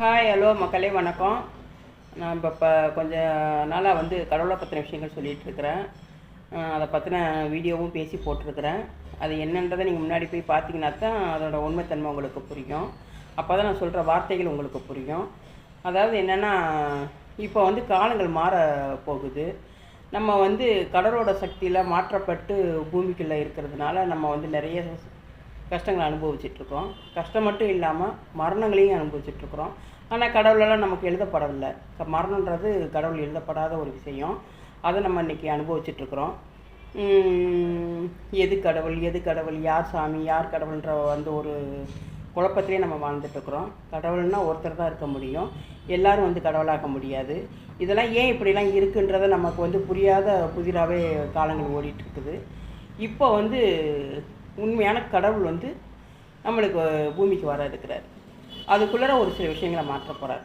Hi hello மக்களே வணக்கம். நான் இப்போ இப்போ கொஞ்ச நாளாக வந்து கடவுளை பற்றின விஷயங்கள் சொல்லிகிட்ருக்கிறேன் அதை பற்றின வீடியோவும் பேசி போட்டிருக்கிறேன். அது என்னன்றதை நீங்கள் முன்னாடி போய் பார்த்தீங்கன்னா தான் அதோடய உண்மைத்தன்மை உங்களுக்கு புரியும். அப்போ தான் நான் சொல்கிற வார்த்தைகள் உங்களுக்கு புரியும். அதாவது என்னென்னா இப்போ வந்து காலங்கள் மாற போகுது. நம்ம வந்து கடலோட சக்தியில் மாற்றப்பட்டு பூமிக்குள்ளே இருக்கிறதுனால நம்ம வந்து நிறைய கஷ்டங்களை அனுபவிச்சிட்ருக்கோம் கஷ்டம் மட்டும் இல்லாமல் மரணங்களையும் அனுபவிச்சிட்ருக்குறோம். ஆனால் கடவுளெல்லாம் நமக்கு எழுதப்படவில்லை. மரணன்றது கடவுள் எழுதப்படாத ஒரு விஷயம். அதை நம்ம இன்றைக்கி அனுபவிச்சிட்ருக்குறோம். எது கடவுள் எது கடவுள் யார் சாமி யார் கடவுள்ன்ற வந்து ஒரு குழப்பத்திலே நம்ம வாழ்ந்துட்டுருக்குறோம் கடவுள்னா ஒருத்தர் தான் இருக்க முடியும். எல்லாரும் வந்து கடவுளாக முடியாது. இதெல்லாம் ஏன் இப்படிலாம் இருக்குன்றதை நமக்கு வந்து புரியாத புதிராகவே காலங்கள் ஓடிட்டுருக்குது இப்போ வந்து உண்மையான கடவுள் வந்து நம்மளுக்கு பூமிக்கு வர இருக்கிறார். அதுக்குள்ளே ஒரு சில விஷயங்களை மாற்ற போகிறார்